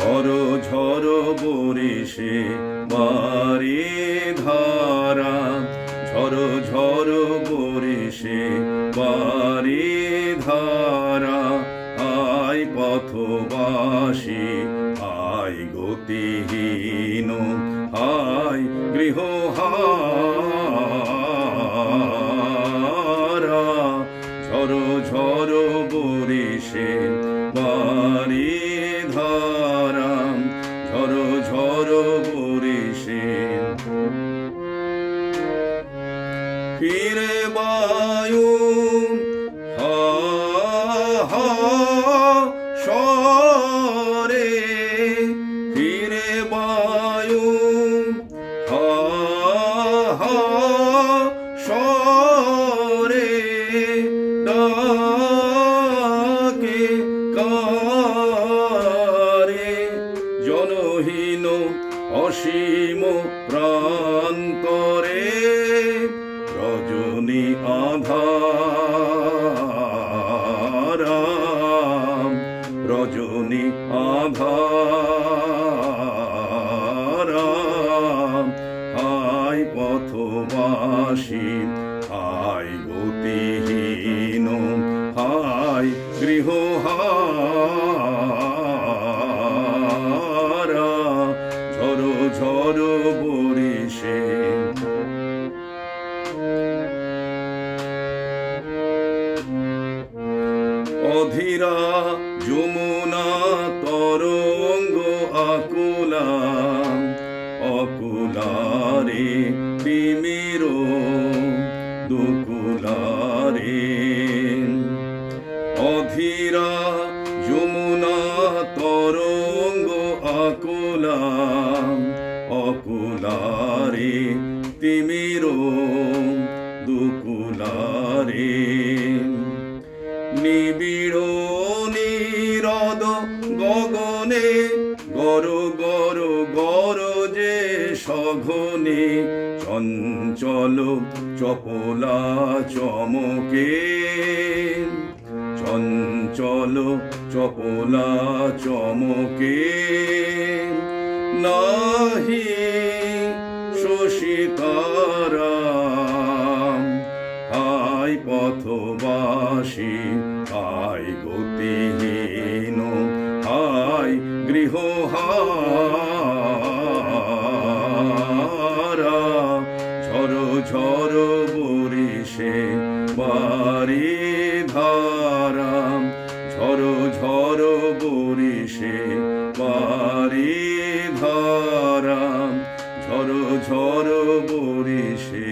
ঝড়ো ঝড়ো বরিশে বাড়ি ধারা ঝড়ো ঝড়ো বরিশে বাড়ি ধারা আয় পথবাসী, আয় গতিহীন, আয় গৃহহারা ঝড়ো ঝড়ো বরিশে বাড়ি ধারাম। ঝড়ো ঝড়ো বরিশে ফিরে বায়ু হা হা জনহীন অসীম প্রান্তরে রজনী আধারা রজনী আধারা আয় পথবাসী আয় গতিহীন হায় গৃহহারা অধীরা যমুনা তরঙ্গ আকুলা। অকুলারে তিমির দুকুলারে। অধীরা যমুনা তরঙ্গ আকুলা। অকুলারে তিমির দুকুলারে। গগনে, গর গর গর যে সঘনে, চঞ্চল চপলা চমকে। চঞ্চল চপলা চমকে। নাহি শশিতারা পথবাসী আয় গতিহীন। গৃহহারা ঝড়ো ঝড়ো বরিশে বাড়ি ধারা। ঝড়ো ঝড়ো বরিশে বাড়ি ধারা। ঝড়ো ঝড়ো বরিশে